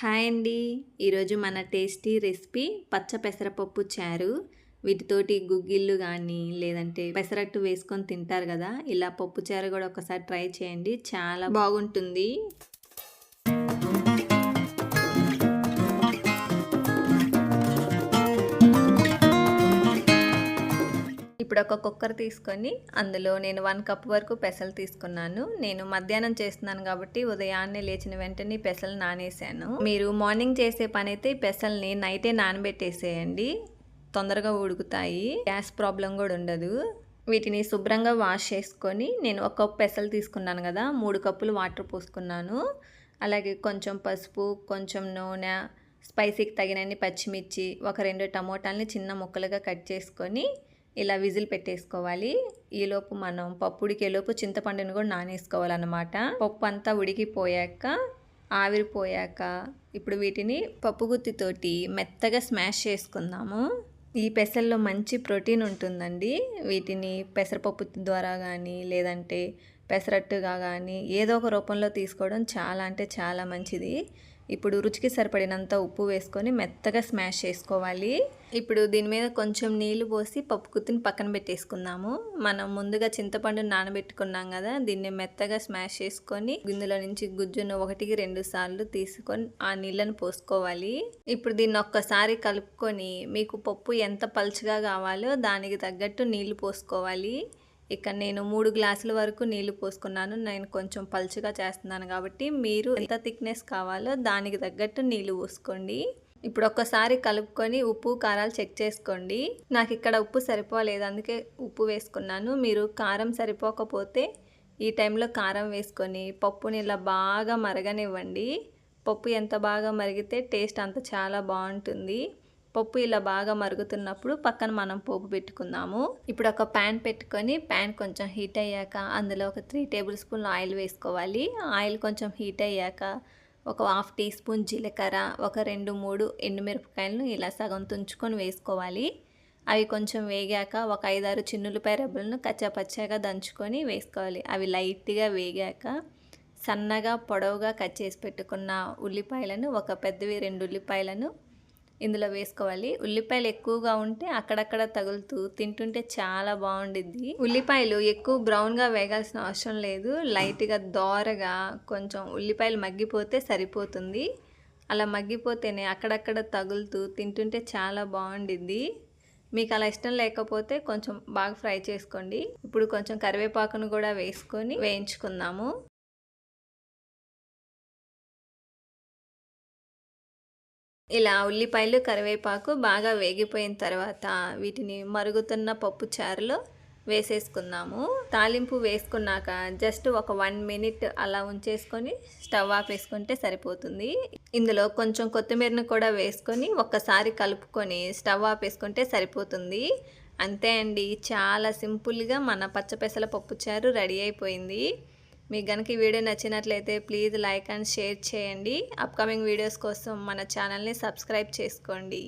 Hi అండి. ఈరోజు మన టేస్టీ రెసిపీ పచ్చ పెసరపప్పు చారు. వీటితోటి గుగ్గిళ్ళు కానీ లేదంటే పెసరట్టు వేసుకొని తింటారు కదా ఇలా పప్పు చారు కూడా ఒకసారి ట్రై చేయండి. చాలా బాగుంటుంది. ఇప్పుడు ఒక కుక్కర్ తీసుకొని అందులో నేను వన్ కప్ వరకు పెసలు తీసుకున్నాను. నేను మధ్యాహ్నం చేస్తున్నాను కాబట్టి ఉదయాన్నే లేచిన వెంటనే పెసలు నానేసాను. మీరు మార్నింగ్ చేసే పని అయితే పెసల్ని నైటే నానబెట్టేసేయండి. తొందరగా ఉడుకుతాయి. గ్యాస్ ప్రాబ్లం కూడా ఉండదు. వీటిని శుభ్రంగా వాష్ చేసుకొని నేను ఒక కప్ పెసలు తీసుకున్నాను కదా మూడు కప్పులు వాటర్ పోసుకున్నాను. అలాగే కొంచెం పసుపు కొంచెం నూనె స్పైసీకి తగినన్ని పచ్చిమిర్చి ఒక రెండు టమోటాలని చిన్న ముక్కలుగా కట్ చేసుకొని ఇలా విజిల్ పెట్టేసుకోవాలి. ఈలోపు మనం పప్పు ఉడికేలోపు చింతపండుని కూడా నానేసుకోవాలన్నమాట. పప్పు అంతా ఉడికిపోయాక ఆవిరిపోయాక ఇప్పుడు వీటిని పప్పు గుత్తితోటి మెత్తగా స్మాష్ చేసుకుందాము. ఈ పెసల్లో మంచి ప్రోటీన్ ఉంటుందండి. వీటిని పెసరపప్పు ద్వారా కానీ లేదంటే పెసరట్టుగా కానీ ఏదో ఒక రూపంలో తీసుకోవడం చాలా అంటే చాలా మంచిది. ఇప్పుడు రుచికి సరిపడినంత ఉప్పు వేసుకొని మెత్తగా స్మాష్ చేసుకోవాలి. ఇప్పుడు దీని మీద కొంచెం నీళ్ళు పోసి పప్పు కుత్తిని పక్కన పెట్టేసుకుందాము. మనం ముందుగా చింతపండు నానబెట్టుకున్నాం కదా దీన్ని మెత్తగా స్మాష్ చేసుకొని గిందులో నుంచి గుజ్జును ఒకటికి రెండు సార్లు తీసుకొని ఆ నీళ్ళని పోసుకోవాలి. ఇప్పుడు దీన్ని ఒక్కసారి కలుపుకొని మీకు పప్పు ఎంత పలుచగా కావాలో దానికి తగ్గట్టు నీళ్ళు పోసుకోవాలి. ఇక్కడ నేను మూడు గ్లాసుల వరకు నీళ్ళు పోసుకున్నాను. నేను కొంచెం పలుచగా చేస్తున్నాను కాబట్టి మీరు ఎంత థిక్నెస్ కావాలో దానికి తగ్గట్టు నీళ్ళు పోసుకోండి. ఇప్పుడు ఒక్కసారి కలుపుకొని ఉప్పు కారాలు చెక్ చేసుకోండి. నాకు ఇక్కడ ఉప్పు సరిపోలేదు అందుకే ఉప్పు వేసుకున్నాను. మీరు కారం సరిపోకపోతే ఈ టైంలో కారం వేసుకొని పప్పుని ఇలా బాగా మరగనివ్వండి. పప్పు ఎంత బాగా మరిగితే టేస్ట్ అంత చాలా బాగుంటుంది. పప్పు ఇలా బాగా మరుగుతున్నప్పుడు పక్కన మనం పోపు పెట్టుకుందాము. ఇప్పుడు ఒక ప్యాన్ పెట్టుకొని ప్యాన్ కొంచెం హీట్ అయ్యాక అందులో ఒక త్రీ టేబుల్ స్పూన్ ఆయిల్ వేసుకోవాలి. ఆయిల్ కొంచెం హీట్ అయ్యాక ఒక హాఫ్ టీ స్పూన్ జీలకర్ర ఒక రెండు మూడు ఎండుమిరపకాయలను ఇలా సగం తుంచుకొని వేసుకోవాలి. అవి కొంచెం వేగాక ఒక ఐదారు చిన్నులపై రెబ్బలను కచ్చాపచ్చాగా దంచుకొని వేసుకోవాలి. అవి లైట్గా వేగాక సన్నగా పొడవుగా కట్ చేసి పెట్టుకున్న ఉల్లిపాయలను ఒక పెద్దవి రెండు ఉల్లిపాయలను ఇందులో వేసుకోవాలి. ఉల్లిపాయలు ఎక్కువగా ఉంటే అక్కడక్కడ తగులుతూ తింటుంటే చాలా బాగుండిద్ది. ఉల్లిపాయలు ఎక్కువ బ్రౌన్గా వేగాల్సిన అవసరం లేదు. లైట్గా దోరగా కొంచెం ఉల్లిపాయలు మగ్గిపోతే సరిపోతుంది. అలా మగ్గిపోతేనే అక్కడక్కడ తగులుతూ తింటుంటే చాలా బాగుండిద్ది. మీకు అలా ఇష్టం లేకపోతే కొంచెం బాగా ఫ్రై చేసుకోండి. ఇప్పుడు కొంచెం కరివేపాకును కూడా వేసుకొని వేయించుకుందాము. ఇలా ఉల్లిపాయలు కరివేపాకు బాగా వేగిపోయిన తర్వాత వీటిని మరుగుతున్న పప్పు చారులో వేసేసుకుందాము. తాలింపు వేసుకున్నాక జస్ట్ ఒక వన్ మినిట్ అలా ఉంచేసుకొని స్టవ్ ఆపేసుకుంటే సరిపోతుంది. ఇందులో కొంచెం కొత్తిమీరను కూడా వేసుకొని ఒక్కసారి కలుపుకొని స్టవ్ ఆపేసుకుంటే సరిపోతుంది. అంతే అండి చాలా సింపుల్గా మన పచ్చపెసల పప్పు చారు రెడీ అయిపోయింది. మీకు కనుక ఈ వీడియో నచ్చినట్లయితే ప్లీజ్ లైక్ అండ్ షేర్ చేయండి. అప్కమింగ్ వీడియోస్ కోసం మన ఛానల్ని సబ్స్క్రైబ్ చేసుకోండి.